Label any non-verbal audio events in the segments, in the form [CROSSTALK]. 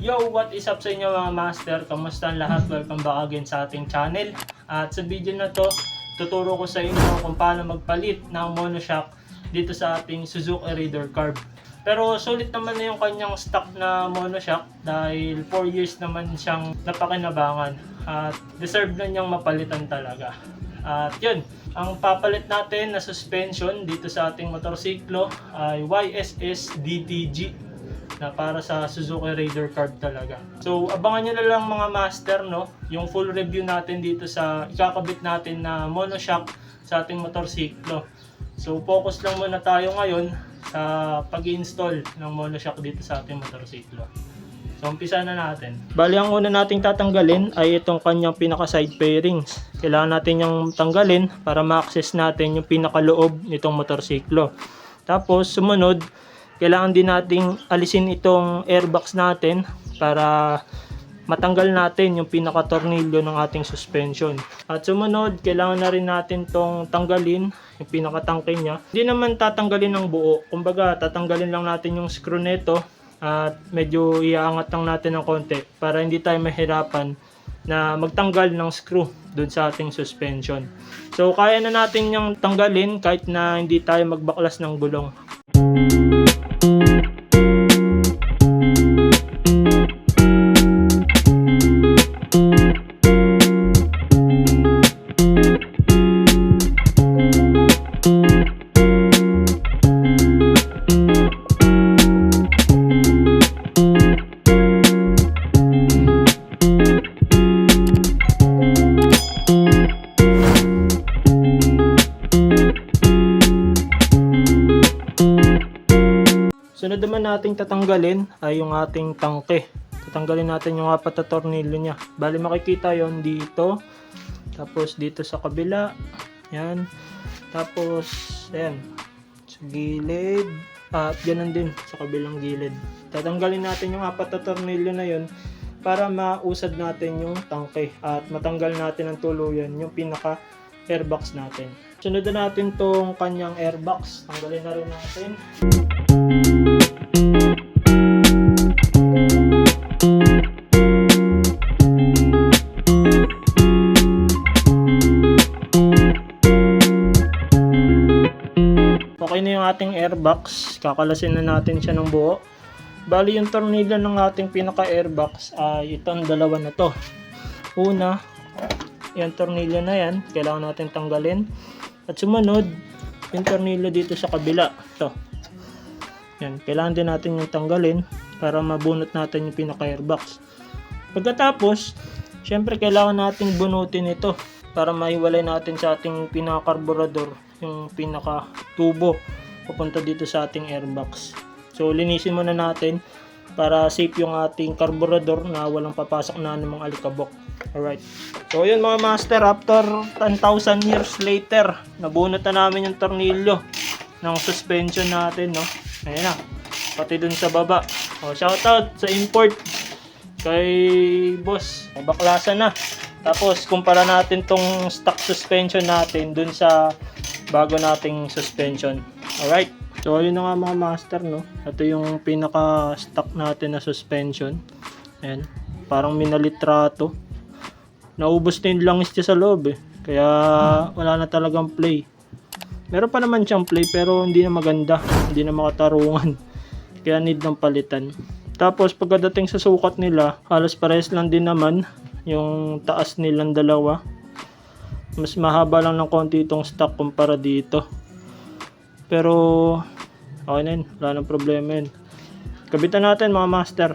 Yo, what is up sa inyo mga master? Kamusta ang lahat? Welcome back again sa ating channel. At sa video na to, tuturo ko sa inyo kung paano magpalit ng monoshock dito sa ating Suzuki Raider Carb. Pero sulit naman na yung kanyang stock na monoshock dahil 4 years naman siyang napakinabangan at deserve na niyang mapalitan talaga. At yun, ang papalit natin na suspension dito sa ating motorsiklo ay YSS DTG na para sa Suzuki Raider card talaga. So, abangan nyo na lang mga master, no? Yung full review natin dito sa ikakabit natin na monoshock sa ating motorsiklo. So, focus lang muna tayo ngayon sa pag-install ng monoshock dito sa ating motorsiklo. So, umpisa na natin. Bali, ang una nating tatanggalin ay itong kanyang pinaka-side fairings. Kailangan natin yung tanggalin para ma-access natin yung pinaka-loob nitong motorsiklo. Tapos, sumunod, kailangan din nating alisin itong airbox natin para matanggal natin yung pinaka-tornilyo ng ating suspension. At sumunod, kailangan na rin natin tong tanggalin yung pinaka-tangke niya. Hindi naman tatanggalin ng buo. Kumbaga, tatanggalin lang natin yung screw nito at medyo iaangat lang natin ng konti para hindi tayo mahirapan na magtanggal ng screw dun sa ating suspension. So, kaya na natin yung tanggalin kahit na hindi tayo magbaklas ng gulong. Sunod naman nating tatanggalin ay yung ating tangke. Tatanggalin natin yung apat na tornilyo niya. Bali makikita yon dito. Tapos dito sa kabila. Yan. Tapos, ayan. Sa gilid. At ganun din sa kabilang gilid. Tatanggalin natin yung apat na tornilyo na yon para mausad natin yung tangke at matanggal natin ang tuluyan yung pinaka airbox natin. Sunod na natin tong kanyang airbox. Tanggalin na rin natin. Okay na yung ating airbox. Kakalasin na natin siya ng buo. Bali yung tornilyo ng ating pinaka-airbox ay itong dalawa na to. Una, yung tornilyo na yan, kailangan natin tanggalin. At sumunod, yung tornilyo dito sa kabila. Ito. Yan, kailangan din natin yung tanggalin para mabunot natin yung pinaka-airbox. Pagkatapos, syempre kailangan nating bunutin ito para maiwalay natin sa ating pinaka-carburetor yung pinaka-tubo papunta dito sa ating airbox. So, linisin muna natin para safe yung ating carburetor na walang papasok na ng mga alikabok. Alright. So, yun mga master, after 10,000 years later, nabunot na namin yung tornilyo ng suspension natin, no? Ayan na. Pati dun sa baba. O, shoutout sa import kay boss. Baklasan na. Tapos, kumpara natin tong stock suspension natin dun sa bago nating suspension. Alright. So, yun na nga mga master, no? Ito yung pinaka-stock natin na suspension. Ayan. Parang minalitrato. Naubos na yung langis niya sa loob, eh. Kaya, wala na talagang play. Meron pa naman siyang play, pero hindi na maganda. Hindi na makatarungan. [LAUGHS] Kaya need ng palitan. Tapos, pagdating sa sukat nila, halos pares lang din naman yung taas nilang dalawa. Mas mahaba lang ng konti itong stock kumpara dito. Pero, okay na yun. Wala nang problema yun. Kabitan natin mga master.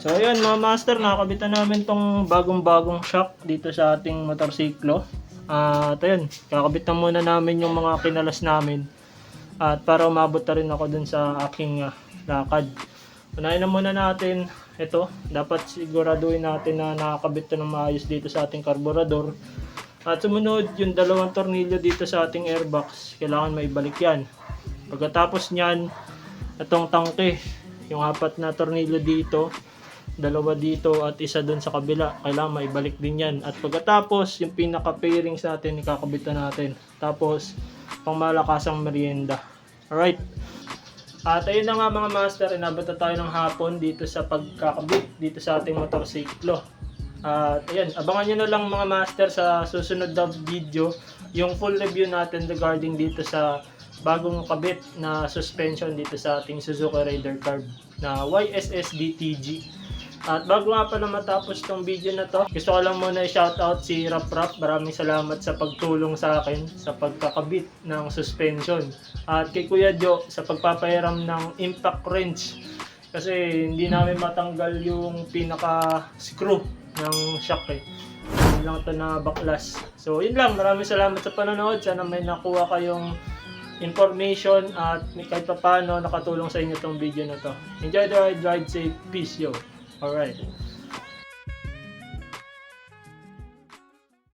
So ayun mga master, nakabitan namin tong bagong-bagong shock dito sa ating motorsiklo. At ayun, kakabitan muna namin yung mga kinalas namin. At para umabot na rin ako dun sa aking ah, lakad. Unahin na muna natin ito. Dapat siguraduhin natin na nakakabit to ng maayos dito sa ating karburador. At sumunod, yung dalawang tornilyo dito sa ating airbox, kailangan maibalik yan. Pagkatapos niyan, itong tangke, yung apat na tornilyo dito, dalawa dito at isa dun sa kabila, kailangan maibalik din yan. At pagkatapos, yung pinaka-pairings natin, ikakabitan natin. Tapos, pangmalakasang merienda. Alright. At ayun na nga mga master, inabot na tayo ng hapon dito sa pagkakabit dito sa ating motorsiklo. At ayan, abangan nyo na lang mga master sa susunod na video yung full review natin regarding dito sa bagong kabit na suspension dito sa ating Suzuki Raider Carb na YSS DTG. At bago nga pala matapos tong video na to, gusto ko lang muna i-shoutout si Rap Rap. Maraming salamat sa pagtulong sa akin sa pagkakabit ng suspension. At kay Kuya Jo sa pagpapahiram ng impact wrench. Kasi hindi namin matanggal yung pinaka-screw ng shock eh. Lang ito na baklas. So yun lang, maraming salamat sa panonood. Sana may nakuha kayong information at kahit pa paano nakatulong sa inyo tong video na to. Enjoy the ride, ride safe, peace yo. Alright.